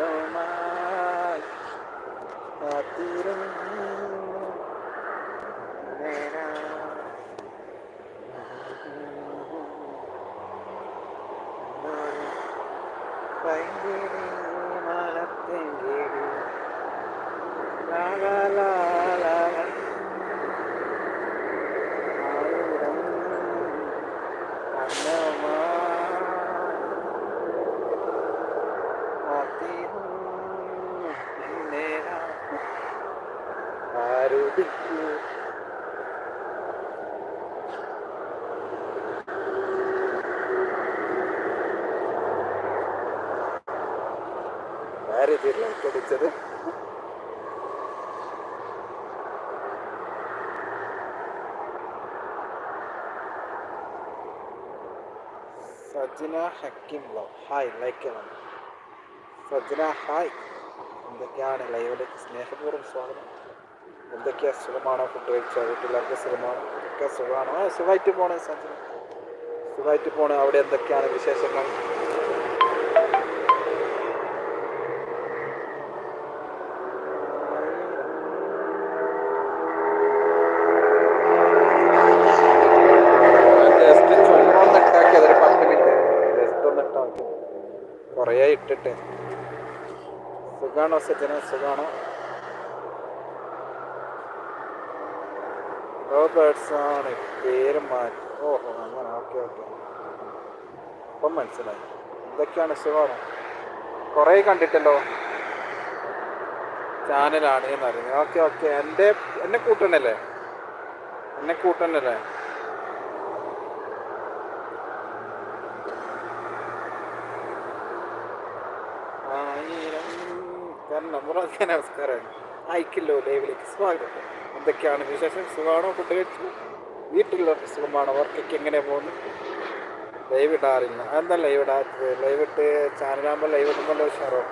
வேண்டுமாய் காத்திரும் பைங்கிரி மலத்தெங்கிரி லாலா ആരെതിരിലേക്ക് Sajana Hakkim law. Hi like Sajna hi. എന്തൊക്കെയാണ് ലൈവിലേക്ക് സ്നേഹപൂർവം സ്വാഗതം. എന്തൊക്കെയാ സുഖമാണോ ഫുഡ് കഴിച്ചോ? വീട്ടിലൊക്കെ സുഖമാണോ? ഒക്കെ സുഖമാണോ? സുഖമായിട്ട് പോണേ സജ്ന. സുഖമായിട്ട് പോണേ. അവിടെ എന്തൊക്കെയാണ് വിശേഷങ്ങൾ ജസ്റ്റ് ചുമ്മാ ഒന്ന് ഇട്ടാക്കി അതൊരു പത്ത് മിനിറ്റ് ജസ്റ്റ് ഒന്ന് ഇട്ടാക്കി കുറേ ഇട്ടിട്ട്. സുഖാണോ സജ്ജന? സുഖാണോ? റോബേർട്സ് ആണ് പേര് മാറ്റി. ഓഹോ അങ്ങനെ. Okay okay. അപ്പം മനസ്സിലായി. എന്തൊക്കെയാണ് സുഖമാണ്? കുറേ കണ്ടിട്ടല്ലോ. ചാനലാണ് എന്നറിയുന്നത് ഓക്കെ ഓക്കെ. എന്റെ എന്നെ കൂട്ടണല്ലേ എന്നെ കൂട്ടണല്ലേ ആയിരം കണ്ണമുറക്കെ നമസ്കാരം അയക്കില്ലോ ലൈവിലേക്ക് സ്വാഗതം. എന്തൊക്കെയാണ് വിശേഷം? സുഖമാണോ? ഫുഡ് കഴിച്ചു? വീട്ടിലുള്ളവർക്ക് സുഖമാണോ? വർക്കൊക്കെ എങ്ങനെ പോകുന്നു ലൈവ് ഇടാറില്ല. എന്താ ലൈവ് ഇടാത്തത്? ലൈവ് ഇട്ട് ചാനലാകുമ്പോൾ ലൈവ് ഇടുമ്പോൾ ഉഷാറോ?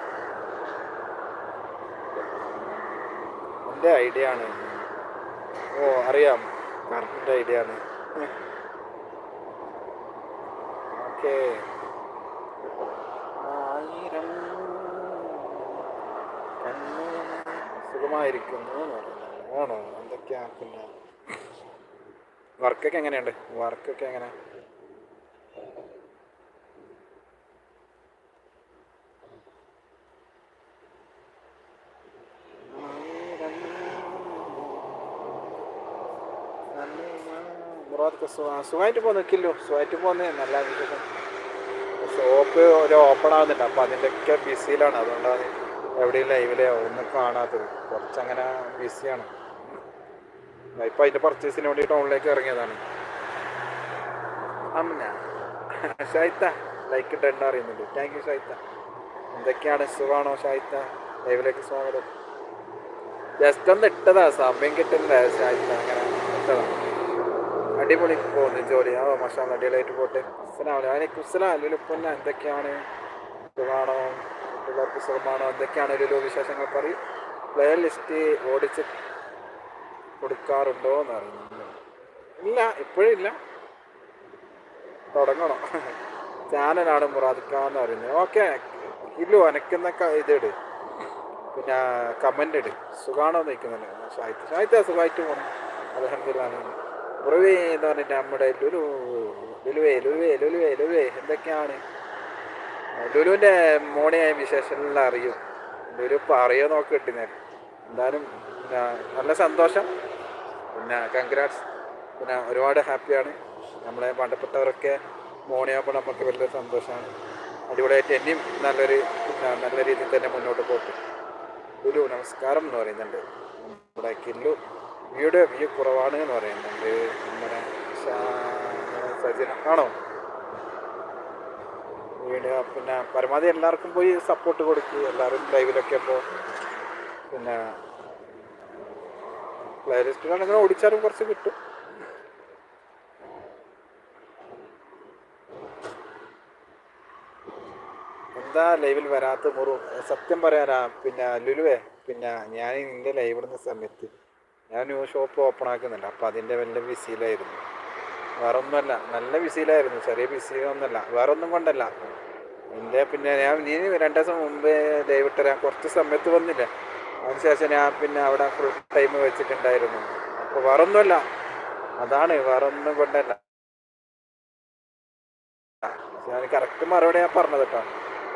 എന്റെ ഐഡിയ ആണ്. ഓ അറിയാം. കറക്റ്റ് ഐഡിയ ആണ്. ഓക്കേ. ആയിരം സുഖമായിരിക്കുന്നു. ആണോ? എന്തൊക്കെയാ പിന്നെ? വർക്കൊക്കെ എങ്ങനെയുണ്ട്? വർക്കൊക്കെ എങ്ങനെ? സുഖമായിട്ട് പോകുന്നു നിൽക്കില്ലോ സുഖമായിട്ട് പോകുന്നേ നല്ല വിശേഷം. ഷോപ്പ് ഒരു ഓപ്പൺ ആവുന്നുണ്ട്. അപ്പോൾ അതിന്റെയൊക്കെ ബിസിയിലാണ് അതുകൊണ്ടാണ് എവിടെയും ലൈവിലെ ഒന്നും കാണാത്തത്. കുറച്ചങ്ങനെ ബിസിയാണ് ഇപ്പം അതിന്റെ പർച്ചേസിന് വേണ്ടി ടൗണിലേക്ക് ഇറങ്ങിയതാണ്. അമ്മ ഷായിത്ത ലൈക്ക് ഇട്ടെണ്ണ അറിയുന്നുണ്ട്. താങ്ക് യു ഷായിത്ത എന്തൊക്കെയാണ്? സുഖമാണോ ഷായിത്ത ലൈവിലേക്ക് സ്വാഗതം. ജസ്റ്റ് ഒന്ന് ഇട്ടതാ. സമയം കിട്ടില്ല ഷായിത്ത അങ്ങനെ ഇട്ടതാ. അടിപൊളി പോകുന്നു ജോലി. ആ മഷാ അടിപൊളിയായിട്ട് പോട്ടെ. അസ്സലാമു അലൈക്കും. അല്ലെങ്കിൽ ഇപ്പം എന്തൊക്കെയാണ്? സുഖമാണോ പിള്ളേർക്ക് സുഖമാണോ എന്തൊക്കെയാണ് ഒരു വിശേഷങ്ങൾ പറയും. പ്ലേ ലിസ്റ്റ് ഓടിച്ച് കൊടുക്കാറുണ്ടോ എന്ന് അറിയുന്നു ഇല്ല ഇപ്പോഴില്ല തുടങ്ങണം. ചാനലാണ് മുറാദിക്കാന്ന് പറയുന്നത്. ഓക്കെ ഇല്ലു അനക്കുന്ന ഇതിട് പിന്നെ കമന്റ് ഇട്. സുഖാണോ നിൽക്കുന്നുണ്ട് ഷാഹിത്ത് ഷാഹിത്ത് സുഖമായിട്ട് പോകണം അലഹമില്ലാന്ന് ഉറവേ എന്ന് പറഞ്ഞിട്ട് നമ്മുടെ ലുലു ലുലുവേ ലുലുവേ ലുലുവേ ലുലുവേ എന്തൊക്കെയാണ്? ലുലുവിന്റെ മോണിയായ വിശേഷമെല്ലാം അറിയും. ലുലു പറയോ നോക്കി കിട്ടുന്നേ എന്തായാലും നല്ല സന്തോഷം. പിന്നെ കൺഗ്രാറ്റ്സ് പിന്നെ ഒരുപാട് ഹാപ്പിയാണ് നമ്മളെ വേണ്ടപ്പെട്ടവരൊക്കെ മോണിയാകുമ്പോൾ നമുക്ക് വലിയ സന്തോഷമാണ്. അടിപൊളിയായിട്ട് എന്നെയും നല്ലൊരു നല്ല രീതിയിൽ തന്നെ മുന്നോട്ട് പോകും ലുലു നമസ്കാരം എന്ന് പറയുന്നുണ്ട്. നമ്മുടെ കില്ലു വീഡിയോ വ്യൂ കുറവാണ് എന്ന് പറയുന്നുണ്ട്. നമ്മുടെ സജിന. ആണോ? വീഡിയോ പിന്നെ പരമാവധി എല്ലാവർക്കും പോയി സപ്പോർട്ട് കൊടുക്കുക എല്ലാവരും ലൈവിലൊക്കെ അപ്പോൾ പിന്നെ പ്ലേലിസ്റ്റിലാണെങ്കിൽ ഓടിച്ചാലും കുറച്ച് കിട്ടും. എന്താ ലൈവിൽ വരാത്ത മുറു? സത്യം പറയാനാ പിന്നെ ലുലുവേ പിന്നെ ഞാൻ നിന്റെ ലൈവിടുന്ന സമയത്ത് ഞാൻ ന്യൂ ഷോപ്പ് ഓപ്പൺ ആക്കുന്നുണ്ട്. അപ്പം അതിന്റെ വല്ല ബിസിയിലായിരുന്നു വേറെ ഒന്നുമല്ല നല്ല ബിസിയിലായിരുന്നു ചെറിയ ബിസി ഒന്നുമല്ല. വേറെ ഒന്നും കൊണ്ടല്ല. എന്റെ പിന്നെ ഞാൻ നീ രണ്ട് ദിവസം മുമ്പേ ദൈവിട്ട് കുറച്ച് സമയത്ത് വന്നില്ല. അതിനുശേഷം ഞാൻ പിന്നെ അവിടെ ഫുൾ ടൈം വെച്ചിട്ടുണ്ടായിരുന്നു. അപ്പോൾ വേറൊന്നുമല്ല. അതാണ്. വേറൊന്നും കൊണ്ടല്ല. ഞാൻ കറക്റ്റ് മറുപടി ഞാൻ പറഞ്ഞത് കേട്ടോ.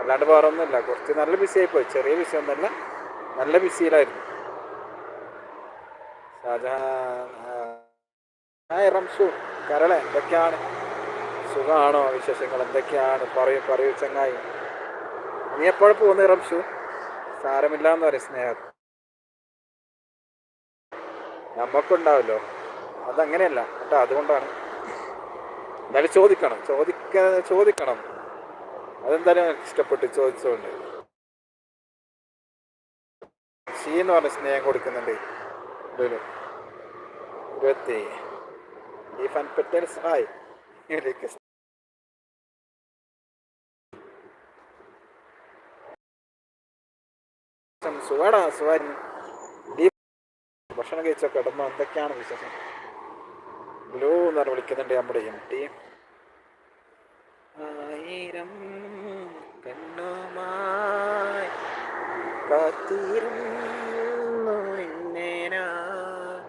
അല്ലാണ്ട് വേറെ ഒന്നുമില്ല കുറച്ച് നല്ല ബിസി ആയിപ്പോയി. ചെറിയ ബിസി ഒന്നല്ല നല്ല ബിസിയിലായിരുന്നു ഷാജഹാൻ ഹായ് റംസു. കരളെ എന്തൊക്കെയാണ്? സുഖമാണോ വിശേഷങ്ങൾ? എന്തൊക്കെയാണ്? പറയൂ പറയൂ ചങ്ങായി. നീ എപ്പോഴും പോകുന്ന റംഷു സാരമില്ല എന്ന് പറയും സ്നേഹം. നമുക്കുണ്ടാവല്ലോ അതങ്ങനെയല്ല. കേട്ടോ അതുകൊണ്ടാണ്. എന്തായാലും ചോദിക്കണം. ചോദിക്ക ചോദിക്കണം. അതെന്തായാലും ഇഷ്ടപ്പെട്ടു ചോദിച്ചോണ്ട്. ഷീ എന്ന് പറഞ്ഞ സ്നേഹം കൊടുക്കുന്നുണ്ട്. ഇരുപത്തി. ഈ Peters, ഹായ് ഇതിലേക്ക് സുഖാടാ ഈ ഭക്ഷണം കഴിച്ചോ കിടന്നോ എന്തൊക്കെയാണ് വിശേഷം? ബ്ലൂ എന്ന് വിളിക്കുന്നുണ്ട് നമ്മുടെ ടി ആയിരം കണ്ണുമായി കാത്തിരുന്നു നിന്നെ ഞാൻ.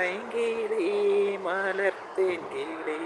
പൈങ്കിളി മലർത്തേൻ കിളി